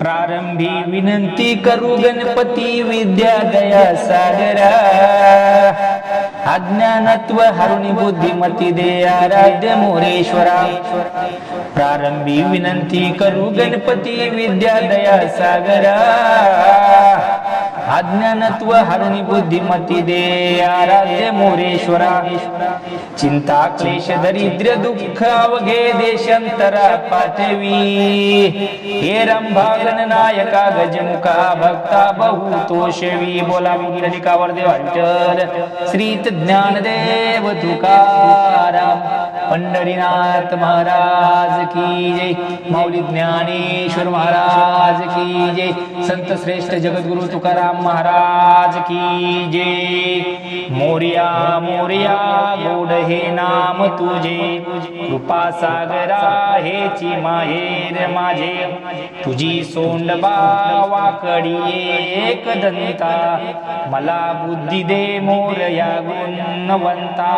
प्रारंभी विनंती करू गणपती विद्या दया सागरा. अज्ञानत्व हरुणी बुद्धिमती दे आराध्य मोरेश्वरा. प्रारंभी विनंती करू गणपती विद्या दया सागरा. ಅಜ್ಞಾನತ್ವ ಹರಣಿ ಬುದ್ಧಿಮತಿದೆ ಆರಾಧ್ಯ ಮೂರೇಶ್ವರ ಚಿಂತಾ ಕ್ಲೇಶ ದರಿದ್ರ ದುಃಖ ಅವಗೆ ದೇಶಾಂತರ ಪಾತವಿ. ಹೇ ರಂಭಾಗನ ನಾಯಕ ಗಜಮುಖ ಭಕ್ತ ಬಹುತೋಷವಿ. ಬೋಲಾಮಿ ಗಿರಲಿಕಾವರ ದೇವ ಶ್ರೀತ ಜ್ಞಾನ ದೇವ ತುಕಾರಾ पंढरीनाथ महाराज की जय. माऊली ज्ञानेश्वर महाराज की जय. संत श्रेष्ठ जगद्गुरु तुकाराम महाराज की जय. मोर्या मोर्या गोड हे नाम तुझे. कृपा सागरा हेची माहेर माझे. तुझी सोंडबा वाकडी एक दंता. मला बुद्धी दे मोरया गुणवंता.